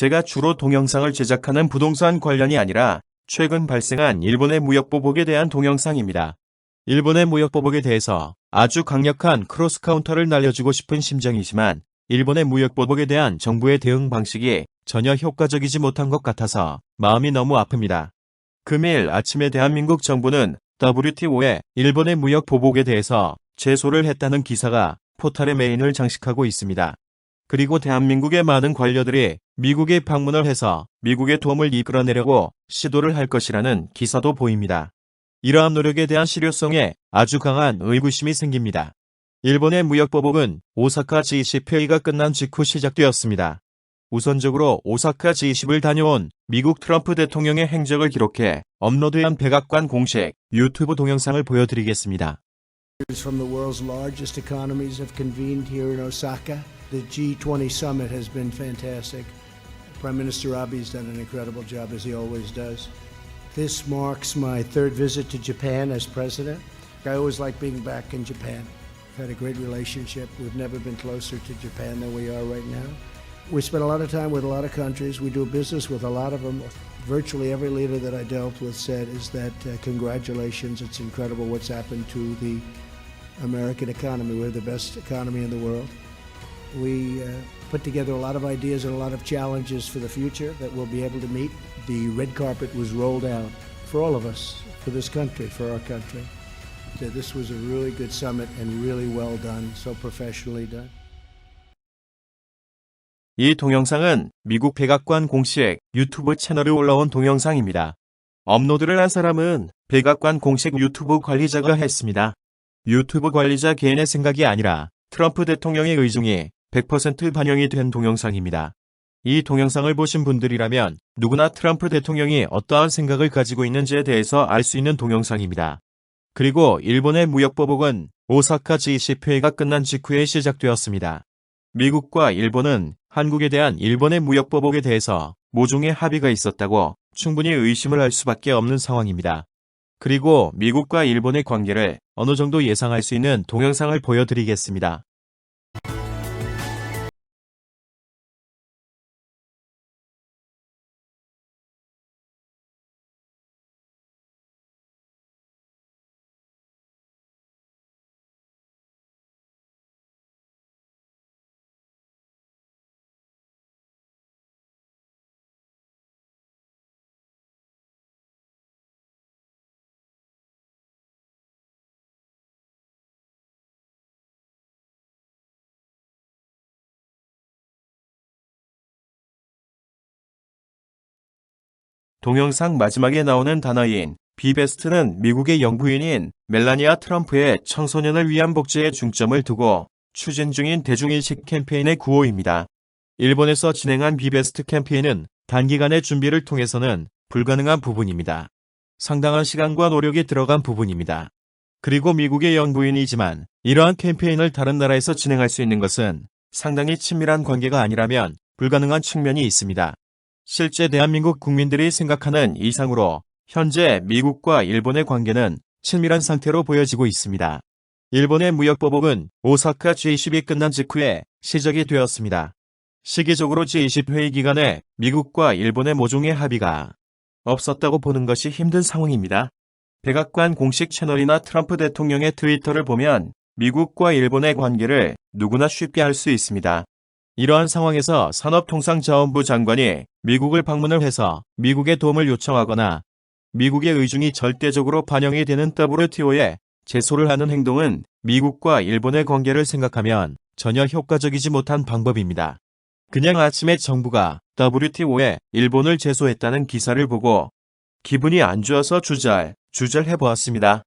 제가 주로 동영상을 제작하는 부동산 관련이 아니라 최근 발생한 일본의 무역보복에 대한 동영상입니다. 일본의 무역보복에 대해서 아주 강력한 크로스 카운터를 날려주고 싶은 심정이지만 일본의 무역보복에 대한 정부의 대응 방식이 전혀 효과적이지 못한 것 같아서 마음이 너무 아픕니다. 금일 아침에 대한민국 정부는 WTO에 일본의 무역 보복에 대해서 제소를 했다는 기사가 포탈의 메인을 장식하고 있습니다. 그리고 대한민국의 많은 관료들이 미국에 방문을 해서 미국의 도움을 이끌어내려고 시도를 할 것이라는 기사도 보입니다. 이러한 노력에 대한 실효성에 아주 강한 의구심이 생깁니다. 일본의 무역보복은 오사카 G20 회의가 끝난 직후 시작되었습니다. 우선적으로 오사카 G20을 다녀온 미국 트럼프 대통령의 행적을 기록해 업로드한 백악관 공식 유튜브 동영상을 보여드리겠습니다. From the world's largest economies have convened here in Osaka. The G20 summit has been fantastic. Prime Minister Abe has done an incredible job, as he always does. This marks my third visit to Japan as president. I always like being back in Japan. We've had a great relationship. We've never been closer to Japan than we are right now. We spent a lot of time with a lot of countries. We do business with a lot of them. Virtually every leader that I dealt with said is that uh, congratulations, it's incredible what's happened to the American economy. We're the best economy in the world. We uh, put together a lot of ideas and a lot of challenges for the future that we'll be able to meet. The red carpet was rolled out for all of us, for this country, for our country. So This was a really good summit and really well done, so professionally done. 이 동영상은 미국 백악관 공식 유튜브 채널에 올라온 동영상입니다. 업로드를 한 사람은 백악관 공식 유튜브 관리자가 했습니다. 유튜브 관리자 개인의 생각이 아니라 트럼프 대통령의 의중이 100% 반영이 된 동영상입니다. 이 동영상을 보신 분들이라면 누구나 트럼프 대통령이 어떠한 생각을 가지고 있는지에 대해서 알 수 있는 동영상입니다. 그리고 일본의 무역보복은 오사카 G20회의가 끝난 직후에 시작되었습니다. 미국과 일본은 한국에 대한 일본의 무역보복에 대해서 모종의 합의가 있었다고 충분히 의심을 할 수밖에 없는 상황입니다. 그리고 미국과 일본의 관계를 어느 정도 예상할 수 있는 동영상을 보여드리겠습니다. 동영상 마지막에 나오는 단어인 비베스트는 미국의 영부인인 멜라니아 트럼프의 청소년을 위한 복지에 중점을 두고 추진 중인 대중인식 캠페인의 구호입니다. 일본에서 진행한 비베스트 캠페인은 단기간의 준비를 통해서는 불가능한 부분입니다. 상당한 시간과 노력이 들어간 부분입니다. 그리고 미국의 영부인이지만 이러한 캠페인을 다른 나라에서 진행할 수 있는 것은 상당히 친밀한 관계가 아니라면 불가능한 측면이 있습니다. 실제 대한민국 국민들이 생각하는 이상으로 현재 미국과 일본의 관계는 친밀한 상태로 보여지고 있습니다. 일본의 무역보복은 오사카 G20이 끝난 직후에 시작이 되었습니다. 시기적으로 G20 회의 기간에 미국과 일본의 모종의 합의가 없었다고 보는 것이 힘든 상황입니다. 백악관 공식 채널이나 트럼프 대통령의 트위터를 보면 미국과 일본의 관계를 누구나 쉽게 알 수 있습니다. 이러한 상황에서 산업통상자원부 장관이 미국을 방문을 해서 미국의 도움을 요청하거나 미국의 의중이 절대적으로 반영이 되는 WTO에 제소를 하는 행동은 미국과 일본의 관계를 생각하면 전혀 효과적이지 못한 방법입니다. 그냥 아침에 정부가 WTO에 일본을 제소했다는 기사를 보고 기분이 안 좋아서 주잘, 주잘해 보았습니다.